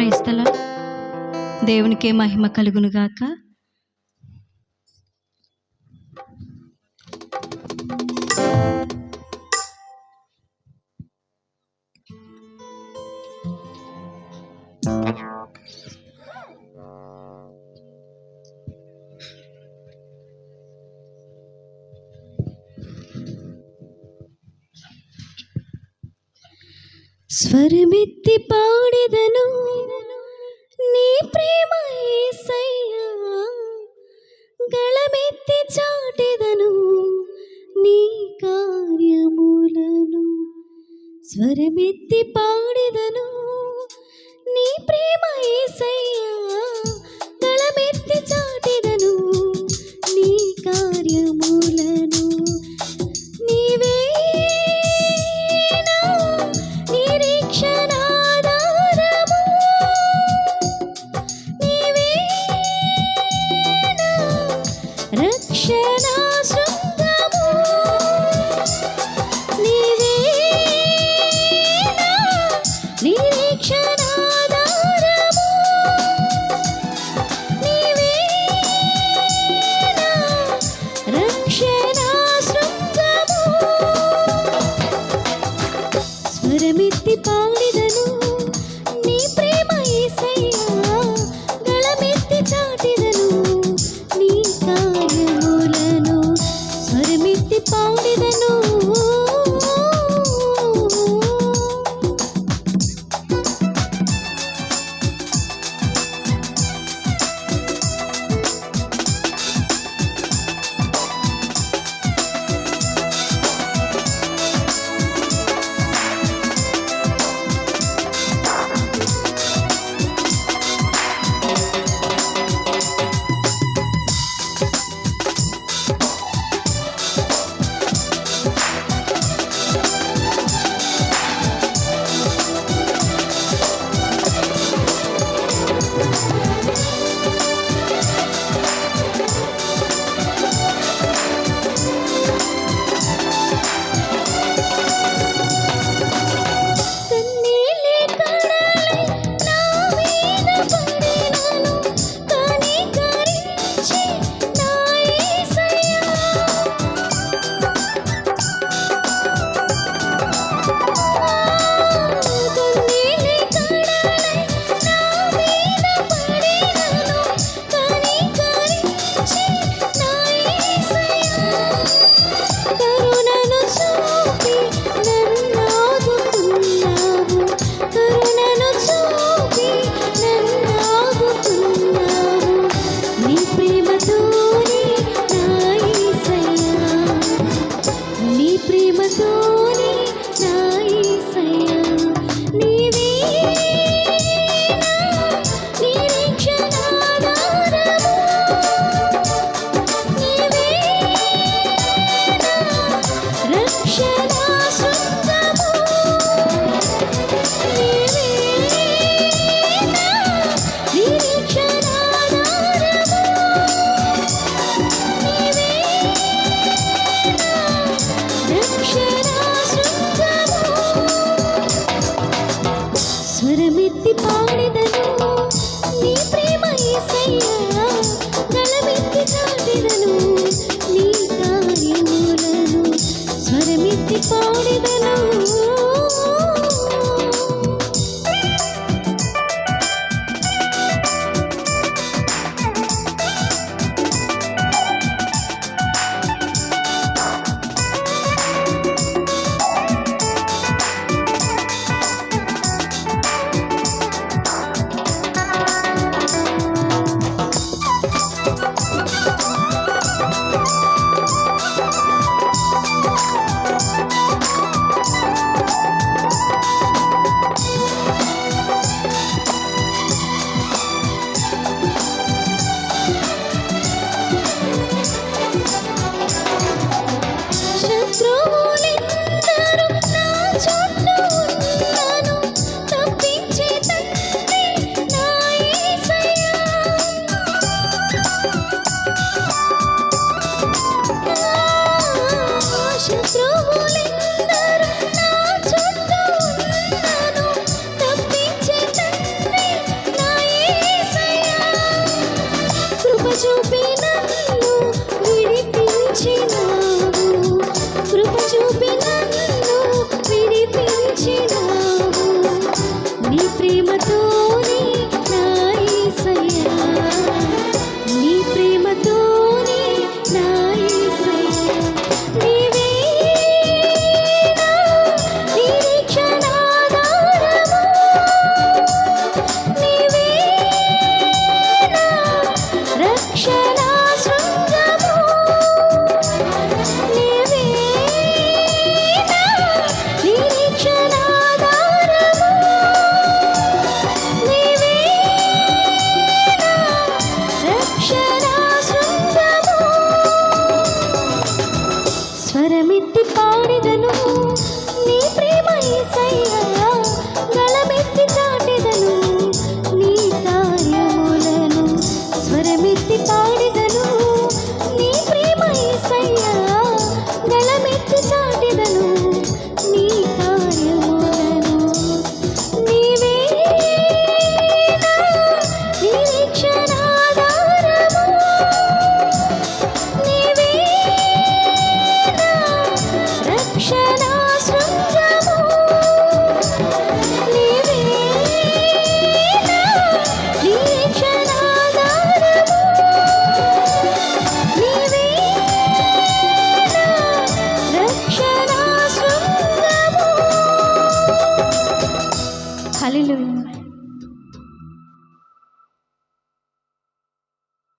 క్రైస్తల దేవునికే మహిమ కలుగునుగాక స్వరమిత్తి పాడిదను. ప్రేమ ఏసయ్యా గళమెత్తి చాటెదను నీ కార్యములను స్వరమెత్తి పాడెదను భక్తి పాలిదను నీ ప్రేమ ఏసయ్యా గళమెత్తి చాటిదను. నీ కార్యములను స్వరమెత్తి పాడిదను. ప్రేమతోనే నాయ Thank you.